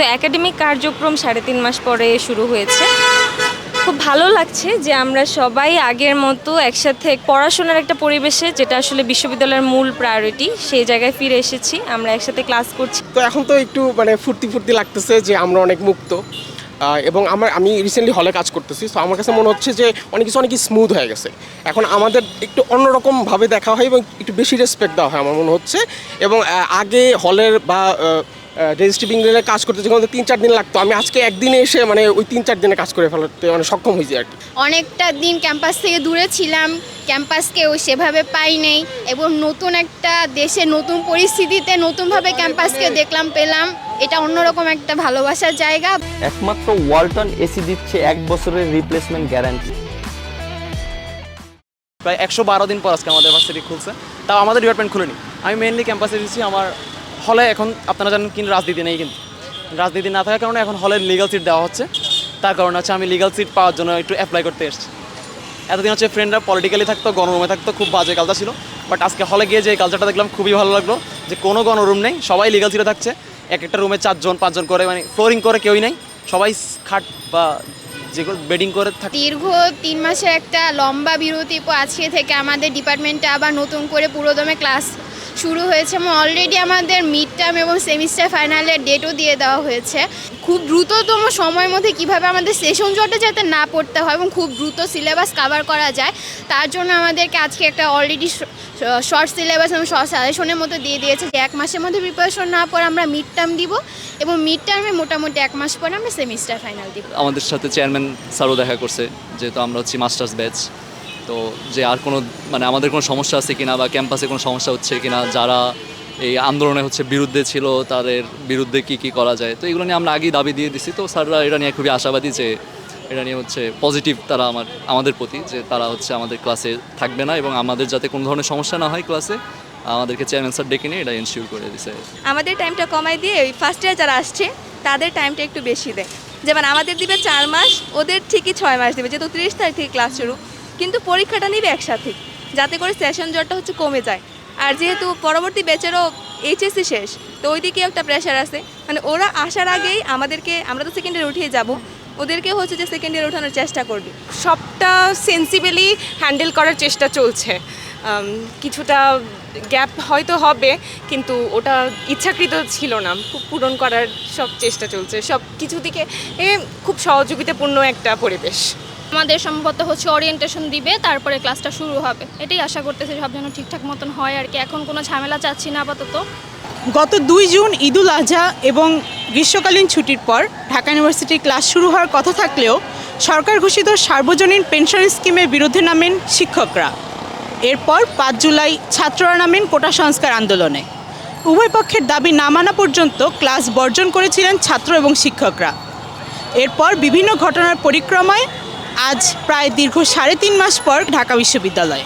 তো একাডেমিক কার্যক্রম সাড়ে তিন মাস পরে শুরু হয়েছে। খুব ভালো লাগছে যে আমরা সবাই আগের মতো একসাথে পড়াশোনার একটা পরিবেশে, যেটা আসলে বিশ্ববিদ্যালয়ের মূল প্রায়োরিটি সেই জায়গায় ফিরে এসেছি। আমরা একসাথে ক্লাস করছি। তো এখন তো একটু মানে ফুর্তি ফুর্তি লাগতেছে যে আমরা অনেক মুক্ত। এবং আমার, আমি রিসেন্টলি হলে কাজ করতেছি তো আমার কাছে মনে হচ্ছে যে অনেক কিছু অনেক স্মুথ হয়ে গেছে। এখন আমাদের একটু অন্যরকমভাবে দেখা হয় এবং একটু বেশি রেসপেক্ট দেওয়া হয় আমার মনে হচ্ছে। এবং আগে হলের বা রেজিস্ট্রিবিং রেলের কাজ করতে যখন তিন চার দিন লাগতো। আমি আজকে একদিনে এসে মানে ওই তিন চার দিনে কাজ করে ফেলাতে মানে সক্ষম হয়েছি আর কি। অনেকটা দিন ক্যাম্পাস থেকে দূরে ছিলাম ক্যাম্পাসকেও সেভাবে পাই নেই এবং নতুন একটা দেশে নতুন পরিস্থিতিতে নতুনভাবে ক্যাম্পাসকে দেখলাম পেলাম। এটা অন্যরকম একটা ভালোবাসার জায়গা। একমাত্র ওয়ালটন এসি দিচ্ছে এক বছরের রিপ্লেসমেন্ট গ্যারান্টি প্রায় একশো বারো দিন পর আজকে আমাদের ভার্সিটি খুলছে। তাও আমাদের ডিপার্টমেন্ট খুলেনি। আমি মেনলি ক্যাম্পাসে এসেছি আমার হলে এখন আপনারা জানেন কিন্তু রাজনীতি নেই কিন্তু। রাজনীতি না থাকার কারণে এখন হলের লিগাল সিট দেওয়া হচ্ছে। তার কারণে হচ্ছে আমি লিগাল সিট পাওয়ার জন্য একটু অ্যাপ্লাই করতে এসেছি। এতদিন হচ্ছে ফ্রেন্ডরা পলিটিক্যালি থাকতো, গণরুমে থাকতো, খুব বাজে কালচার ছিল। বাট আজকে হলে গিয়ে যে কালচারটা দেখলাম, খুবই ভালো লাগল যে কোনো গণরুম নেই, সবাই লিগাল সিটে থাকছে। এক একটা রুমে চারজন, পাঁচজন করে মানে ফ্লোরিং করে কেউই নেই। সবাই খাট বা যেগুলো বেডিং করে থাকে দীর্ঘ তিন মাসের একটা লম্বা বিরতি আজকে থেকে আমাদের ডিপার্টমেন্টে আবার নতুন করে পুরোদমে ক্লাস শুরু হয়েছে এবং অলরেডি আমাদের মিড টার্ম এবং সেমিস্টার ফাইনালের ডেটও দিয়ে দেওয়া হয়েছে। খুব দ্রুততম সময়ের মধ্যে কীভাবে আমাদের সেশন জটে যাতে না পড়তে হয় এবং খুব দ্রুত সিলেবাস কভার করা যায়, তার জন্য আমাদেরকে আজকে একটা অলরেডি শর্ট সিলেবাস এবং শর্ট সাজেশনের মতো দিয়ে দিয়েছে। যে এক মাসের মধ্যে প্রিপারেশন না পর আমরা মিড টার্ম দিব এবং মিড টার্মে মোটামুটি এক মাস পরে আমরা সেমিস্টার ফাইনাল দিব। আমাদের সাথে চেয়ারম্যান স্যারও দেখা করছে, যেহেতু আমরা হচ্ছি মাস্টার্স ব্যাচ তো যে আর কোনো মানে আমাদের কোনো সমস্যা আছে কিনা বা ক্যাম্পাসে কোনো সমস্যা হচ্ছে কিনা, যারা এই আন্দোলনে হচ্ছে বিরুদ্ধে ছিল, তাদের বিরুদ্ধে কি কি করা যায়? তো এগুলো নিয়ে আমরা আগেই দাবি দিয়ে দিছি। তো স্যাররা এটা নিয়ে খুবই আশাবাদী যে এটা নিয়ে হচ্ছে পজিটিভ তারা আমার, আমাদের প্রতি যে তারা হচ্ছে আমাদের ক্লাসে থাকবে না এবং আমাদের যাতে কোনো ধরনের সমস্যা না হয় ক্লাসে আমাদেরকে চেয়ারম্যান স্যার ডেকে নিয়ে এটা এনশিওর করে দিছে। আমাদের টাইমটা কমাই দিয়ে ওই ফার্স্ট ইয়ার যারা আসছে, তাদের টাইমটা একটু বেশি দেয়। যেমন আমাদের দিবে চার মাস, ওদের ঠিকই ছয় মাস দেবে, যেহেতু তিরিশ তারিখ থেকে ক্লাস শুরু। কিন্তু পরীক্ষাটা নিবে একসাথে। যাতে করে সেশন জটটা হচ্ছে কমে যায়। আর যেহেতু পরবর্তী ব্যাচেরও এইচএসসি শেষ, তো ওইদিকে একটা প্রেশার আছে। মানে ওরা আসার আগেই আমাদেরকে, আমরা তো সেকেন্ড ইয়ার উঠিয়ে যাব ওদেরকে হচ্ছে যে সেকেন্ড ইয়ার ওঠানোর চেষ্টা করবে। সবটা সেন্সিবলি হ্যান্ডেল করার চেষ্টা চলছে। কিছুটা গ্যাপ হয়তো হবে, কিন্তু ওটা ইচ্ছাকৃত ছিল না। খুব পূরণ করার সব চেষ্টা চলছে। সব কিছু দিকে খুব সহযোগিতাপূর্ণ একটা পরিবেশ। আমাদের সম্ভবত হচ্ছে ওরিয়েন্টেশন দিবে, তারপরে ক্লাসটা শুরু হবে। এটাই আশা করতেছি সব যেন ঠিকঠাক মতন হয় আর কি। এখন কোনো ঝামেলা চাচ্ছি না আপাতত। গত দুই জুন ঈদুল আজহা এবং গ্রীষ্মকালীন ছুটির পর ঢাকা ইউনিভার্সিটির ক্লাস শুরু হওয়ার কথা থাকলেও সরকার ঘোষিত সার্বজনীন পেনশন স্কিমের বিরুদ্ধে নামেন শিক্ষকরা। এরপর পাঁচ জুলাই ছাত্ররা নামেন কোটা সংস্কার আন্দোলনে। উভয় পক্ষের দাবি না মানা পর্যন্ত ক্লাস বর্জন করেছিলেন ছাত্র এবং শিক্ষকরা। এরপর বিভিন্ন ঘটনার পরিক্রমায় আজ প্রায় দীর্ঘ সাড়ে তিন মাস পর ঢাকা বিশ্ববিদ্যালয়।